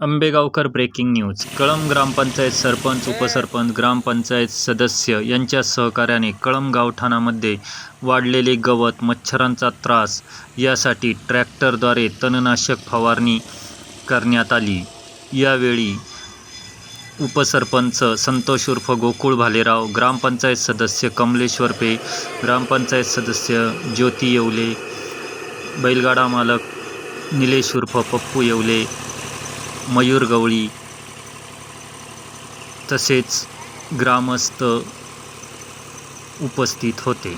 Ambegaonkar breaking news. Kalamb ग्रामपंचायत सरपंच उपसरपंच ग्रामपंचायत सदस्य यांच्या सहकार्याने कळंब गावठाणामध्ये वाढलेले गवत मच्छरांचा त्रास यासाठी ट्रॅक्टरद्वारे तणनाशक फवारणी करण्यात आली. यावेळी उपसरपंच संतोष उर्फ गोकुळ भालेराव ग्रामपंचायत सदस्य कमलेश्वर पे ग्रामपंचायत सदस्य ज्योती येवले बैलगाडा मालक निलेश उर्फ पप्पू येवले मयूर गवळी तसेच ग्रामस्थ उपस्थित होते.